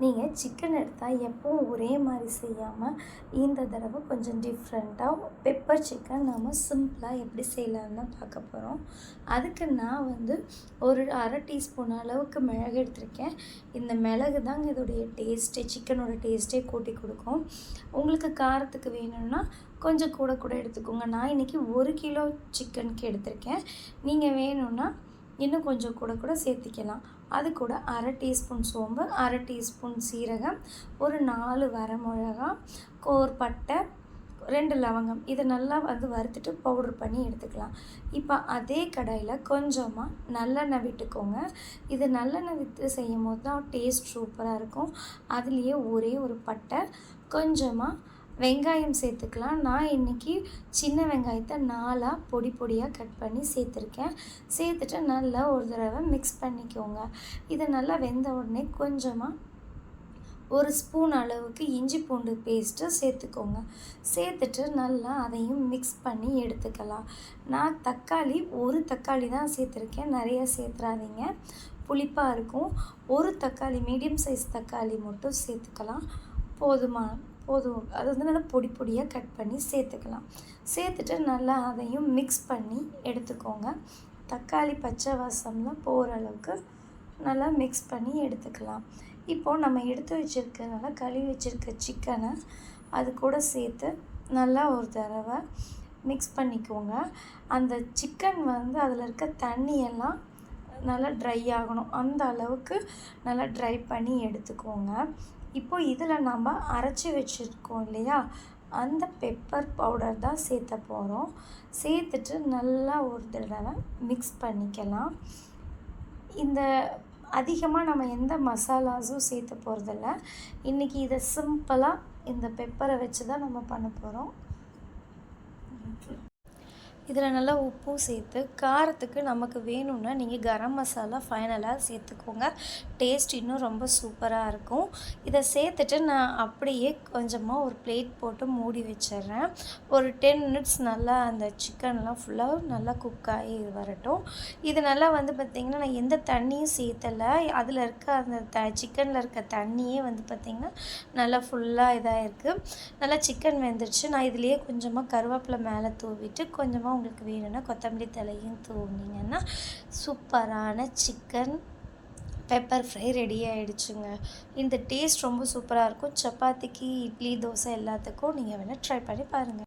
நீங்கள் சிக்கன் எடுத்தால் எப்பவும் ஒரே மாதிரி செய்யாமல் இந்த தடவை கொஞ்சம் டிஃப்ரெண்ட்டாக பெப்பர் சிக்கன் நம்ம சிம்பிளாக எப்படி செய்யலான்னு தான் பார்க்க போகிறோம் அதுக்கு நான் வந்து ஒரு அரை டீஸ்பூன் அளவுக்கு மிளகு எடுத்திருக்கேன். இந்த மிளகு தாங்க இதோடைய டேஸ்ட்டே சிக்கனோட டேஸ்ட்டே கூட்டி கொடுக்கும். உங்களுக்கு காரத்துக்கு வேணும்னா கொஞ்சம் கூட கூட எடுத்துக்கோங்க. நான் இன்றைக்கி ஒரு கிலோ சிக்கனுக்கு எடுத்திருக்கேன். நீங்கள் வேணும்னா இன்னும் கொஞ்சம் கூட கூட சேர்த்திக்கலாம். அது கூட அரை டீஸ்பூன் சோம்பு அரை டீஸ்பூன் சீரகம் ஒரு நாலு வரமிளகா கோர் பட்டை ரெண்டு லவங்கம். இதை நல்லா வந்து வறுத்துட்டு பவுடர் பண்ணி எடுத்துக்கலாம். இப்போ அதே கடாயில் கொஞ்சமாக நல்லெண்ணெய் விட்டுக்கோங்க. இது நல்லெண்ணெய் விற்று செய்யும் போது தான் டேஸ்ட் சூப்பராக இருக்கும். அதுலேயே ஒரே ஒரு பட்டை கொஞ்சமாக வெங்காயம் சேர்த்துக்கலாம். நான் இன்றைக்கி சின்ன வெங்காயத்தை நாலாக பொடி பொடியாக கட் பண்ணி சேர்த்துருக்கேன். சேர்த்துட்டு நல்லா ஒரு தடவை மிக்ஸ் பண்ணிக்கோங்க. இதை நல்லா வெந்த உடனே கொஞ்சமாக ஒரு ஸ்பூன் அளவுக்கு இஞ்சி பூண்டு பேஸ்ட்டு சேர்த்துக்கோங்க. சேர்த்துட்டு நல்லா அதையும் மிக்ஸ் பண்ணி எடுத்துக்கலாம். நான் தக்காளி ஒரு தக்காளி தான் சேர்த்துருக்கேன். நிறைய சேர்த்துறாதீங்க புளிப்பாக இருக்கும். ஒரு தக்காளி மீடியம் சைஸ் தக்காளி மட்டும் சேர்த்துக்கலாம். போதுமா போதும். அது வந்து நல்லா பொடி பொடியாக கட் பண்ணி சேர்த்துக்கலாம். சேர்த்துட்டு நல்லா அதையும் மிக்ஸ் பண்ணி எடுத்துக்கோங்க. தக்காளி பச்சை வாசம்லாம் போகிற அளவுக்கு நல்லா மிக்ஸ் பண்ணி எடுத்துக்கலாம். இப்போது நம்ம எடுத்து வச்சுருக்க நல்லா கழுவி வச்சுருக்க சிக்கனை அது கூட சேர்த்து நல்லா ஒரு தடவை மிக்ஸ் பண்ணிக்கோங்க. அந்த சிக்கன் வந்து அதில் இருக்க தண்ணியெல்லாம் நல்லா ட்ரை ஆகணும். அந்த அளவுக்கு நல்லா ட்ரை பண்ணி எடுத்துக்கோங்க. இப்போ இதில் நம்ம அரைச்சி வச்சுருக்கோம் இல்லையா? அந்த பெப்பர் பவுடர் தான் சேர்த்த போகிறோம் சேர்த்துட்டு நல்லா ஒரு தடவை மிக்ஸ் பண்ணிக்கலாம். இந்த அதிகமாக நம்ம எந்த மசாலாஸும் சேர்த்து போகிறதில்ல இன்றைக்கி இதை சிம்பிளாக இந்த பெப்பரை வச்சு தான் நம்ம பண்ண போகிறோம் இதில் நல்லா உப்பும் சேர்த்து காரத்துக்கு நமக்கு வேணும்னா நீங்கள் கரம் மசாலா ஃபைனலாக சேர்த்துக்கோங்க. டேஸ்ட் இன்னும் ரொம்ப சூப்பராக இருக்கும். இதை சேர்த்துட்டு நான் அப்படியே கொஞ்சமாக ஒரு பிளேட் போட்டு மூடி வச்சிடுறேன். ஒரு டென் மினிட்ஸ் நல்லா அந்த சிக்கன்லாம் ஃபுல்லாக நல்லா குக் ஆகி வரட்டும். இது நல்லா வந்து பார்த்திங்கன்னா நான் எந்த தண்ணியும் சேர்த்தலை. அதில் இருக்க அந்த த சிக்கனில் இருக்க தண்ணியே வந்து பார்த்திங்கன்னா நல்லா ஃபுல்லாக இதாக இருக்குது. நல்லா சிக்கன் வெந்துருச்சு. நான் இதுலேயே கொஞ்சமாக கருவேப்பிலை மேலே தூவிட்டு கொஞ்சமாக உங்களுக்கு வேணும்னா கொத்தமல்லி தலையும் தூவினீங்கன்னா சூப்பரான சிக்கன் பெப்பர் ஃப்ரை ரெடி ஆகிடுச்சுங்க இந்த டேஸ்ட் ரொம்ப சூப்பராக இருக்கும். சப்பாத்திக்கு இட்லி தோசை எல்லாத்துக்கும் நீங்கள் வேணால் ட்ரை பண்ணி பாருங்கள்